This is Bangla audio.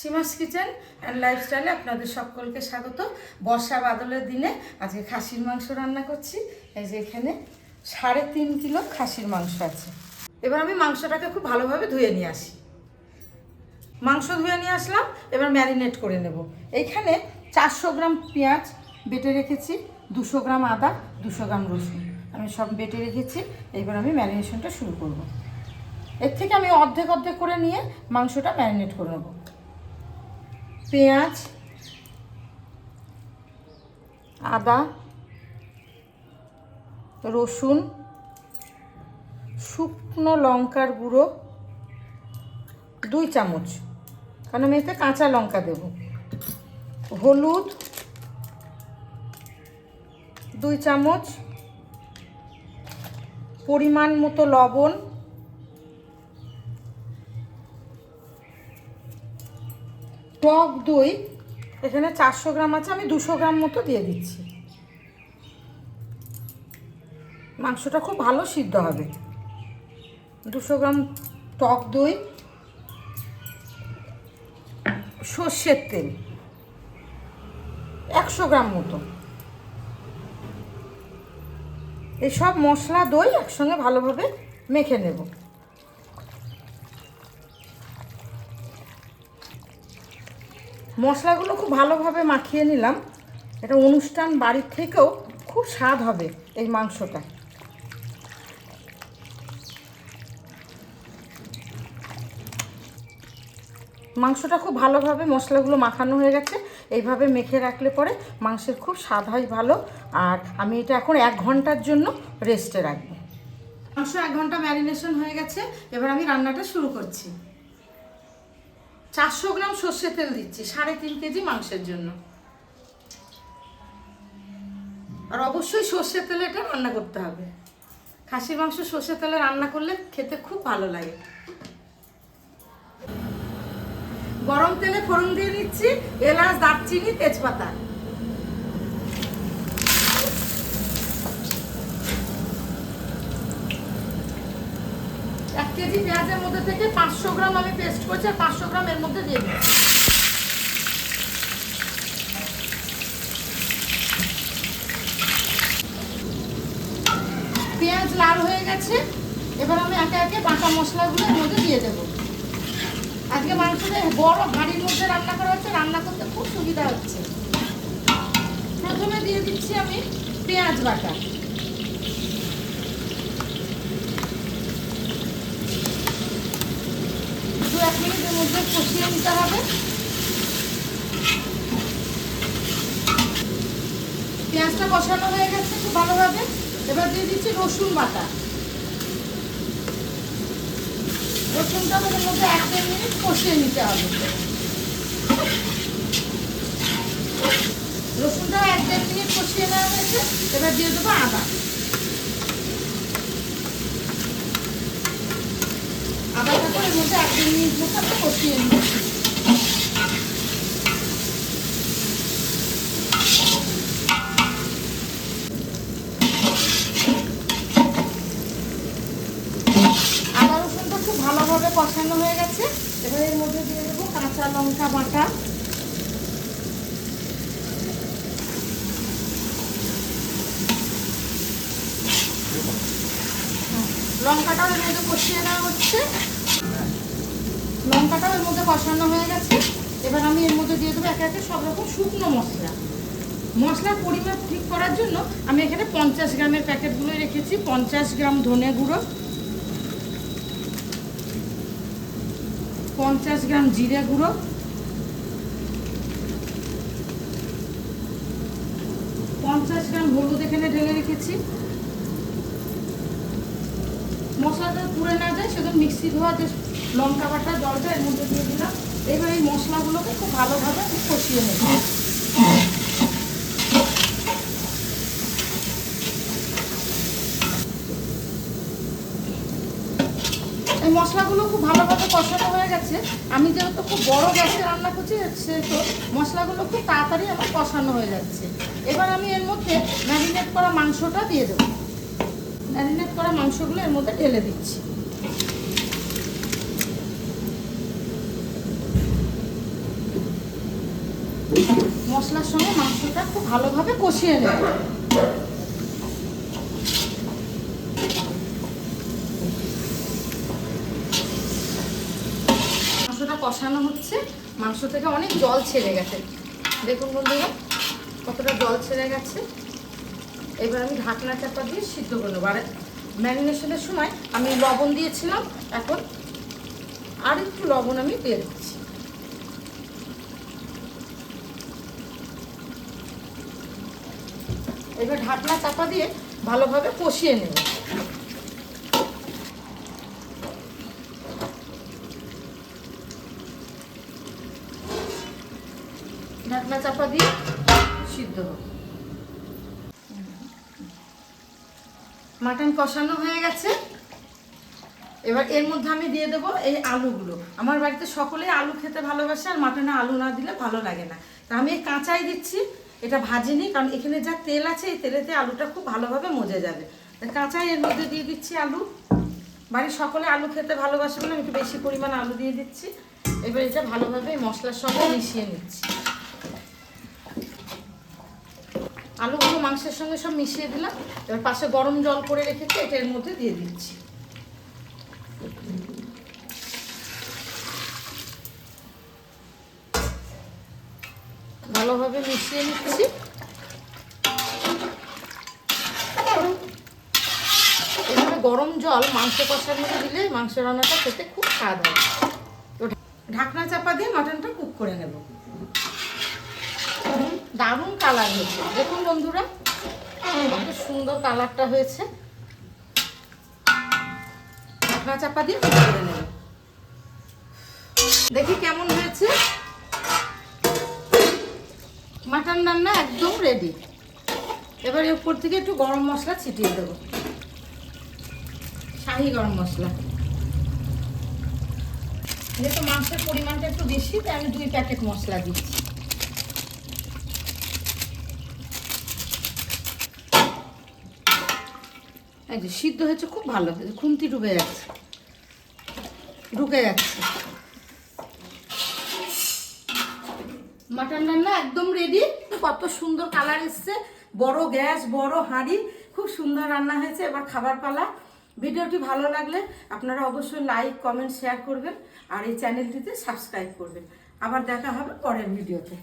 সীমাস কিচেন অ্যান্ড লাইফস্টাইলে আপনাদের সকলকে স্বাগত। বর্ষা বাদলের দিনে আজকে খাসির মাংস রান্না করছি। এই যে এখানে সাড়ে তিন কিলো খাসির মাংস আছে। এবার আমি মাংসটাকে খুব ভালোভাবে ধুয়ে নিয়ে আসি। মাংস ধুয়ে নিয়ে আসলাম, এবার ম্যারিনেট করে নেব। এইখানে চারশো গ্রাম পেঁয়াজ বেটে রেখেছি, দুশো গ্রাম আদা, দুশো গ্রাম রসুন। আমি সব বেটে রেখেছি, এবার আমি ম্যারিনেশনটা শুরু করব। এর থেকে আমি অর্ধেক অর্ধেক করে নিয়ে মাংসটা ম্যারিনেট করে নেব। পেঁয়াজ, আদা, রসুন, শুকনো লঙ্কার গুঁড়ো, দুই চামচ। কারণ আমি এতে কাঁচা লঙ্কা দেব। হলুদ, দুই চামচ। পরিমাণ মতো লবণ। টক দই, এখানে চারশো গ্রাম আছে, আমি দুশো গ্রাম মতো দিয়ে দিচ্ছি। মাংসটা খুব ভালো সিদ্ধ হবে। দুশো গ্রাম টক দই, সর্ষের তেল, একশো গ্রাম মতো। এই সব মশলা দই একসঙ্গে ভালোভাবে মেখে নেব। মশলাগুলো খুব ভালোভাবে মাখিয়ে নিলাম। এটা অনুষ্ঠান বাড়ির থেকেও খুব স্বাদ হবে এই মাংসটা। মাংসটা খুব ভালোভাবে মশলাগুলো মাখানো হয়ে গেছে। এইভাবে মেখে রাখলে পরে মাংসের খুব স্বাদ হয় ভালো। আর আমি এটা এখন এক ঘণ্টার জন্য রেস্টে রাখব। মাংস এক ঘণ্টা ম্যারিনেশন হয়ে গেছে। এবার আমি রান্নাটা শুরু করছি। চারশো গ্রাম সর্ষে তেল দিচ্ছি, সাড়ে তিন কেজি মাংসের জন্য। আর অবশ্যই সর্ষের তেলে এটা রান্না করতে হবে। খাসির মাংস সর্ষের তেলে রান্না করলে খেতে খুব ভালো লাগে। গরম তেলে ফোড়ন দিয়ে নিচ্ছি, এলাচ, দারচিনি, তেজপাতা এক কেজি পেঁয়াজের মধ্যে থেকে পাঁচশো গ্রাম আমি পেস্ট করছি আর পাঁচশো গ্রাম এর মধ্যে দিয়ে দিচ্ছি। পেঁয়াজ লাল হয়ে গেছে, এবার আমি একে একে বাটা মশলাগুলো এর মধ্যে দিয়ে দেবো। আজকে মাংসটা বড় হাঁড়ির মধ্যে রান্না করা হচ্ছে, রান্না করতে খুব সুবিধা হচ্ছে। প্রথমে দিয়ে দিচ্ছি আমি পেঁয়াজ বাটা দু এক মিনিটের মধ্যে কষিয়ে নিতে হবে। পেঁয়াজটা কষানো হয়ে গেছে খুব ভালোভাবে। এবার দিয়ে দিচ্ছি রসুন বাটা। রসুনটা ওদের মধ্যে এক দেড় মিনিট কষিয়ে নিতে হবে। রসুনটাও এক দেড় মিনিট কষিয়ে নেওয়া হয়েছে। এবার দিয়ে দেবো আদা আদাটা করে এর মধ্যে এক দেড় মিনিট মতো কষিয়ে নিচ্ছি আদা রসুনটা খুব ভালোভাবে কষানো হয়ে গেছে। এবার এর মধ্যে দিয়ে দেবো কাঁচা লঙ্কা বাটা। লঙ্কাটাও এর কষিয়ে নেওয়া হচ্ছে। লঙ্কাটাও এর মধ্যে কষানো হয়ে গেছে। এবার আমি এর মধ্যে দিয়ে দেবো একে একে সব রকম শুকনো মশলা। মশলার পরিমাণ ঠিক করার জন্য আমি এখানে পঞ্চাশ গ্রামের প্যাকেটগুলো রেখেছি। পঞ্চাশ গ্রাম ধনে গুঁড়ো, পঞ্চাশ গ্রাম জিরে গুঁড়ো, পঞ্চাশ গ্রাম হলুদ এখানে ঢেলে রেখেছি। মশলাটা পুড়ে না যায়, সেজন্য মিক্সি ধোয়া যে লঙ্কা বাটা, জলটা এর মধ্যে দিয়ে দিলাম। এবার এই মশলাগুলোকে খুব ভালোভাবে কষিয়ে নেব। এই মশলাগুলো খুব ভালোভাবে কষানো হয়ে গেছে। আমি যেহেতু খুব বড় গ্যাসে রান্না করছি, সেহেতু মশলাগুলো খুব তাড়াতাড়ি আমার কষানো হয়ে যাচ্ছে। এবার আমি এর মধ্যে ম্যারিনেট করা মাংসটা দিয়ে দেবো। ম্যারিনেট করা মাংসগুলো এর মধ্যে ঢেলে দিচ্ছি। মশলার সঙ্গে মাংসটা খুব ভালোভাবে কষিয়ে নেব। মাংসটা কষানো হচ্ছে। মাংস থেকে অনেক জল ছেড়ে গেছে। দেখুন বন্ধুরা, কতটা জল ছেড়ে গেছে। এবার আমি ঢাকনা চাপা দিয়ে সিদ্ধ করে নেব। আর ম্যারিনেশনের সময় আমি লবণ দিয়েছিলাম, এখন আর একটু লবণ আমি দিয়ে দিচ্ছি। এবার ঢাকনা চাপা দিয়ে ভালোভাবে কষিয়ে নেব। ঢাকনা চাপা দিয়ে সিদ্ধ হোক মাটন কষানো হয়ে গেছে। এবার এর মধ্যে আমি দিয়ে দেবো এই আলুগুলো। আমার বাড়িতে সকলেই আলু খেতে ভালোবাসে আর মাটনে আলু না দিলে ভালো লাগে না। তা আমি কাঁচাই দিচ্ছি। এটা ভাজিনি, কারণ এখানে যা তেল আছে, এই তেলেতে আলুটা খুব ভালোভাবে মজে যাবে। কাঁচাই এর মধ্যে দিয়ে দিচ্ছি আলু। বাড়ির সকলে আলু খেতে ভালোবাসে বলে আমি একটু বেশি পরিমাণ আলু দিয়ে দিচ্ছি। এবার এটা ভালোভাবে মশলার সঙ্গে মিশিয়ে নিচ্ছি। আলুগুলো মাংসের সঙ্গে সব মিশিয়ে দিলাম। এবার পাশে গরম জল করে রেখেছি, এটা এর মধ্যে দিয়ে দিচ্ছি। ভালোভাবে মিশিয়ে নিচ্ছি। এভাবে গরম জল মাংস কষার মধ্যে দিলে মাংস রান্নাটা খেতে খুব স্বাদ হয়। ঢাকনা চাপা দিয়ে মাটনটা কুক করে নেব। দারুণ কালার হয়েছে। দেখুন বন্ধুরা, কত সুন্দর কালারটা হয়েছে। ঢাকনা চাপা দিয়ে কুক করে নেব। দেখি কেমন হয়েছে। মাটন রান্না একদম রেডি এবার উপর থেকে একটু গরম মশলা ছিটিয়ে দেবো। শাহি গরম মশলা। যেহেতু মাংসের পরিমাণটা একটু বেশি, তাই আমি দুই প্যাকেট মশলা দিচ্ছি। সিদ্ধ হয়েছে, খুব ভালো খুন্তি ডুবে যাচ্ছে। ঢুকে যাচ্ছে। মাটন রান্না একদম রেডি কত সুন্দর কালার এসছে। বড় গ্যাস, বড় হাঁড়ি, খুব সুন্দর রান্না হয়েছে। এবার খাবার পালা। ভিডিওটি ভালো লাগলে আপনারা অবশ্যই লাইক কমেন্ট শেয়ার করবেন আর এই চ্যানেলটিতে সাবস্ক্রাইব করবেন। আবার দেখা হবে পরের ভিডিওতে।